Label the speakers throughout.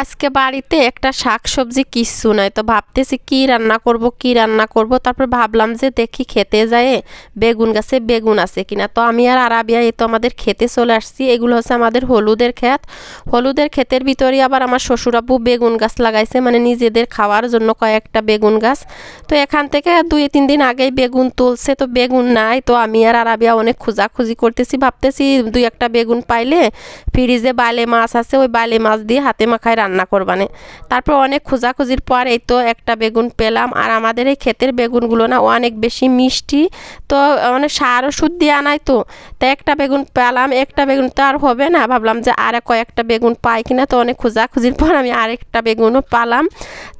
Speaker 1: আজকে বাড়িতে একটা শাক সবজি কিচ্ছু নাই, তো ভাবতেছি কি রান্না করব, কি রান্না করব। তারপর ভাবলাম যে দেখি খেতে যায় বেগুন গাছে বেগুন আছে কিনা। তো আমি আর আরাবিয়া এই তো আমাদের খেতে চলে আসছি, এগুলো হচ্ছে আমাদের হলুদের ক্ষেত। হলুদের ক্ষেতের ভিতরে আবার আমার শ্বশুরাব্বু বেগুন গাছ লাগাইছে মানে নিজেদের খাওয়ার জন্য কয়েকটা বেগুন গাছ। তো এখান থেকে দুই, তিন দিন আগেই বেগুন তুলছে, তো বেগুন নাই, তো আমি আর আরাবিয়া অনেক খোঁজাখুঁজি করতেছি। ভাবতেছি দুই একটা বেগুন পাইলে ফ্রিজে বালে মাছ আছে, ওই বালে মাছ দিয়ে হাতে মাখায় রান্না করবানে। তারপর অনেক খোঁজাখুঁজির পর এই তো একটা বেগুন পেলাম। আর আমাদের এই ক্ষেতের বেগুনগুলো না অনেক বেশি মিষ্টি। তো মানে সার ওষুধ দিয়ে আনাই তো। তো একটা বেগুন পেলাম, একটা বেগুন তো আর হবে না। ভাবলাম যে আর কয়েকটা বেগুন পাই কিনা। তো অনেক খোঁজাখুঁজির পর আমি আরেকটা বেগুনও পালাম।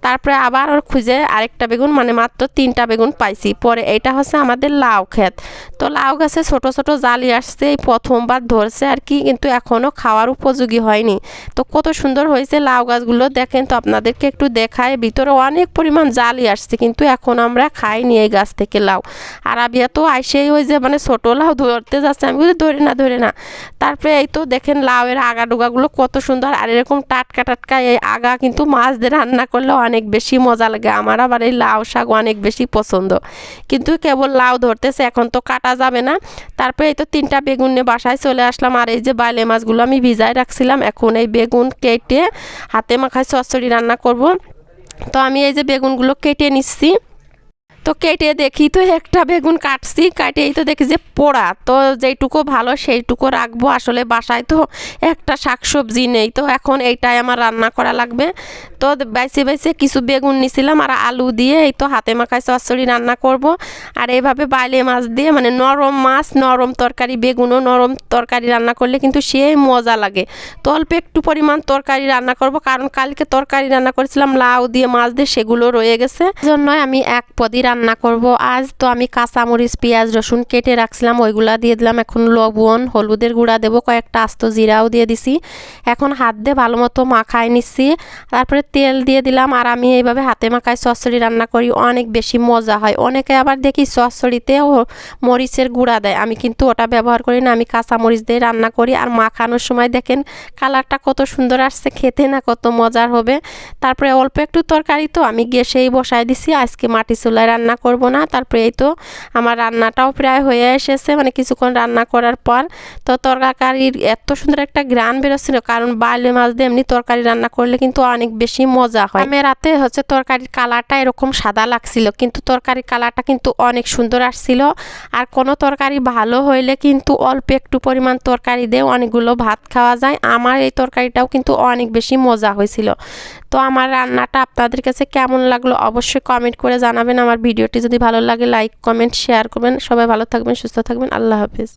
Speaker 1: তারপরে আবার ওর খুঁজে আরেকটা বেগুন মানে মাত্র তিনটা বেগুন পাইছি। পরে এইটা হচ্ছে আমাদের লাউ ক্ষেত। তো লাউ গাছে ছোট ছোট জালি আসছে, এই প্রথমবার ধরছে আর কি, কিন্তু এখনও খাওয়ার উপযোগী হয়নি। তো কত সুন্দর হয়েছে লাউ গাছগুলো দেখেন তো আপনাদেরকে একটু দেখায়। ভিতরে অনেক পরিমাণ জালি আসছে, কিন্তু এখন আমরা খাইনি এই গাছ থেকে লাউ। আর আবিয়া তো আইসেই ওই যে মানে ছোটো লাউ ধরতে যাচ্ছে, আমি বলি ধরে না ধরে না। তারপরে এই তো দেখেন লাউয়ের আগা ডোগাগুলো কত সুন্দর, আর এরকম টাটকা টাটকা এই আগা কিন্তু মাছ দিয়ে রান্না করলে অনেক বেশি মজা লাগে। আমার আবার এই লাউ শাক অনেক বেশি পছন্দ। কিন্তু কেবল লাউ ধরতেছে, এখন তো কাটা যাবে না। তারপরে এই তো তিনটা বেগুন নিয়ে বাসায় চলে আসলাম, আর এই যে বাইলে মাছগুলো আমি ভিজায় রাখছিলাম, এখন এই বেগুন কেটে হাতে মাখায় চচ্চড়ি রান্না করব। তো আমি এই যে বেগুনগুলো কেটে নিচ্ছি। তো কেটে দেখি, তো একটা বেগুন কাটছি, কাটেই তো দেখি যে পোড়া। তো যেইটুকু ভালো সেইটুকু রাখব আসলে বাসায়। তো একটা শাকসবজি নেই, তো এখন এইটাই আমার রান্না করা লাগবে। তো বাইসে বাইসে কিছু বেগুন নিছিলাম আর আলু দিয়ে এই তো হাতে মাখায় চচ্চড়ি রান্না করব। আর এইভাবে বাইলে মাছ দিয়ে মানে নরম মাছ, নরম তরকারি, বেগুনও নরম তরকারি রান্না করলে কিন্তু সেই মজা লাগে। তো অল্প একটু পরিমাণ তরকারি রান্না করব, কারণ কালকে তরকারি রান্না করেছিলাম, লাউ দিয়ে মাছ দিয়ে সেগুলো রয়ে গেছে। জন্যই আমি এক পদি রান্না করব। আজ তো আমি কাঁচামরিচ, পেঁয়াজ, রসুন কেটে রাখছিলাম, ওইগুলা দিয়ে দিলাম। এখন লবণ, হলুদের গুঁড়া দেবো, কয়েকটা আস্ত জিরাও দিয়ে দিছি। এখন হাত দিয়ে ভালো মতো মাখায় নিচ্ছি তারপরে তেল দিয়ে দিলাম আর আমি এইভাবে হাতে মাখায় চচ্চড়ি রান্না করি। অনেক বেশি মজা হয়। অনেকে আবার দেখি চচ্চড়িতেও মরিচের গুঁড়া দেয়। আমি কিন্তু ওটা ব্যবহার করি না। আমি কাঁচামরিচ দিয়ে রান্না করি। আর মাখানোর সময় দেখেন কালারটা কত সুন্দর আসছে। খেতে না কত মজার হবে। তারপরে অল্প একটু তরকারি তো আমি গ্যাসেই বসায় দিছি। আজকে মাটি চুলায় রান্না করব না। তারপরে এই তো আমার রান্নাটাও প্রায় হয়ে এসেছে। মানে কিছুক্ষণ রান্না করার পর তো তরকারির এত সুন্দর একটা গ্রান বেরোচ্ছিল। কারণ বাইলে মাছ দিয়ে এমনি তরকারি রান্না করলে কিন্তু অনেক বেশি মজা হয়। আমি রাতে হচ্ছে তরকারির কালারটা এরকম সাদা লাগছিল। কিন্তু তরকারির কালারটা কিন্তু অনেক সুন্দর আসছিল। আর কোনো তরকারি ভালো হইলে কিন্তু অল্প একটু পরিমাণ তরকারি দিয়ে অনেকগুলো ভাত খাওয়া যায়। আমার এই তরকারিটাও কিন্তু অনেক বেশি মজা হয়েছিল। তো আমার রান্নাটা আপনাদের কাছে কেমন লাগল অবশ্যই কমেন্ট করে জানাবেন। আমার ভিডিওটি যদি ভালো লাগে লাইক কমেন্ট শেয়ার করবেন। সবাই ভালো থাকবেন, সুস্থ থাকবেন। আল্লাহ হাফিজ।